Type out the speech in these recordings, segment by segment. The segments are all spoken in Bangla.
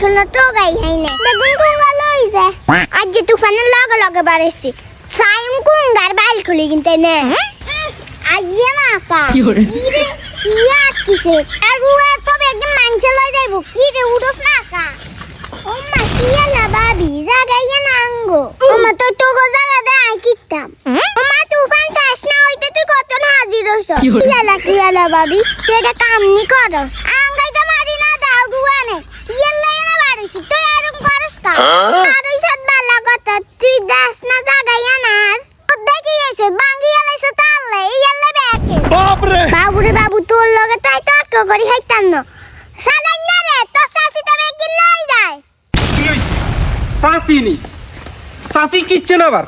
খুলনা তো গাই হাই না। বেগুন কুঙ্গা লই যায় আজ যে তুফানের লগে লগে বাড়েছি সাইম কুঙ্গার বাইল খুলি কিনতে নে। আইয়ে না কা। কি? ইরে কি আটকিছে? আর রুয়ে তো একদম মাংস লই যাইব। কি রে উঠোস না কা। ও মা কি আলা বাবি জাগাইয়া না আঙ্গো। ও মা তো তো গো জাগা দে আই কিতাম। ও মা তুফান চাস না হইতে তুই কত না হাজির হইছ। কি? আলা কি আলা বাবি তুই এটা কাম নি করস। আঙ্গাইতে মারি না দাও রুয়ানে ইয়েল্লা এনে বাড়িছি তুই এরকম করস কা আর ওই সাত বালা কথা তুই দাস না জাগাইয়া নাস ও দেখি এসে বাঙ্গি এলাইছে তাহলে ইয়েল্লা ব্যাকে। বাপরে! বাবুরে বাবু তোর লগে তাই তর্ক করি হাইতাম না। সালাইন না রে লই যায়। কি হইছে? সাসি নি? সাসি কিচ্ছেন আবার?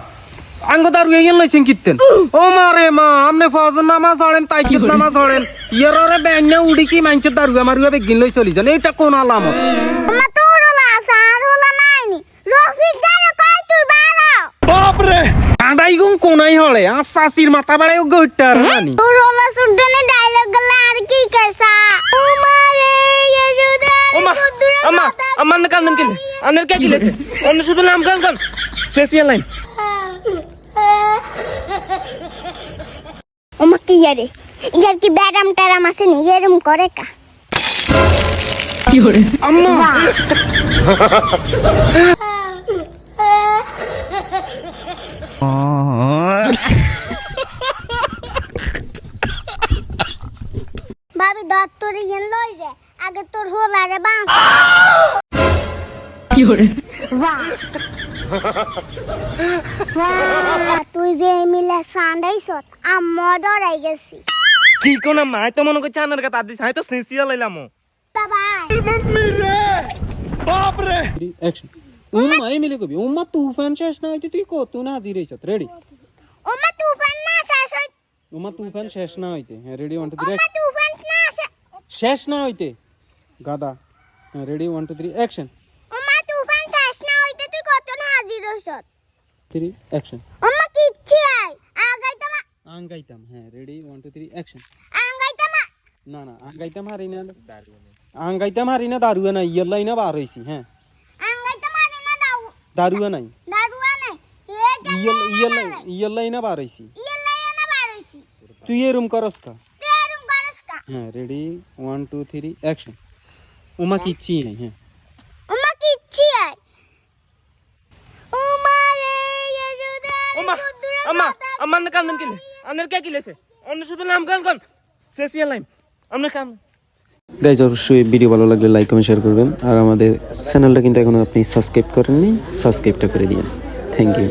আঙ্গ দারু ইয়েন লইছেন কিত্তেন? ও মা রে মা আমনে ফজর নামাজ হড়েন তাইকিত নামাজ হড়েন। ইয়ারে ব্যান্নে উড়ি কি মাইনছে দারু আমার উয়া বেগিন লই চলি যান। এইটা কোন আলামত ওমা তোর হলা সার হলা নাইনি রফিক জানে কই তুই বাড়া বাপরে কাঁদাই গুং কোনাই হড়ে আর সাসির মাথা বাড়াই গইটার রানি তোর হলা সুডনে ডায়লগ গলা আর কি কইসা? ওমা রে ইয়েজুদা ওমা আম্মা আম্মা না কান্দন কিলে আনের কে কিলেছে অন্য শুধু নাম কান কান শেষিয়া লাইন। ওমা কি ইয়ারে? ইয়ার কি ব্যারাম টারাম আছে নি? এরম করে কা? কি hore আম্মা ভাবি দত্তর ইয়েন লই যে আগে কোন মা তো মনে করছে আনার কথা দিস তো সিনসিয়ার লাইলাম বাপ রে। অ্যাকশন উম্মা এই মিলে কবি উম্মা তুফান শেষ না হইতে তুই কত না হাজির হইছ রেডি উম্মা তুফান না শেষ তুফান শেষ না হইতে। রেডি ওয়ান টু থ্রি তুফান না শেষ না হইতে। গাদা হ্যাঁ ready one two three action ওমা তুফান শেষ না হইতে তুই কত না হাজির হইছ থ্রি অ্যাকশন ওমা কিচ্ছি আই আগাইতে মা আঙ্গাইতাম হ্যাঁ ready one two three action আগাইতে মা না না আঙ্গাইতাম হারি না আঙ্গাইতাম হারি না দারুয়া নাই ইয়াল্লাই না বার হইছি হ্যাঁ আগাইতে মারি না দাও দারুয়া নাই দারুয়া নাই এ ইয়াল ইয়াল্লাই ইয়াল্লাই না বার হইছি ইয়েলাই না বারইছি তুই এরম করস কা তুই এরম করস কা হ্যাঁ ready one two three action Uma কিচ্ছি নাই হ্যাঁ ওমা কিচ্ছি আই ওমা রে ওমা আম্মা আম্মা না কান্দন কিলে আনের কে কিলেছে অন্য শুধু নাম কান কান শেষিয়া লাইন আমনে কান গাইজ অবশ্যই ভিডিও ভালো লাগলে লাইক কমেন্ট শেয়ার করবেন। আর আমাদের চ্যানেলটা কিন্তু এখনও আপনি সাবস্ক্রাইব করেননি সাবস্ক্রাইবটা করে দিন। Thank you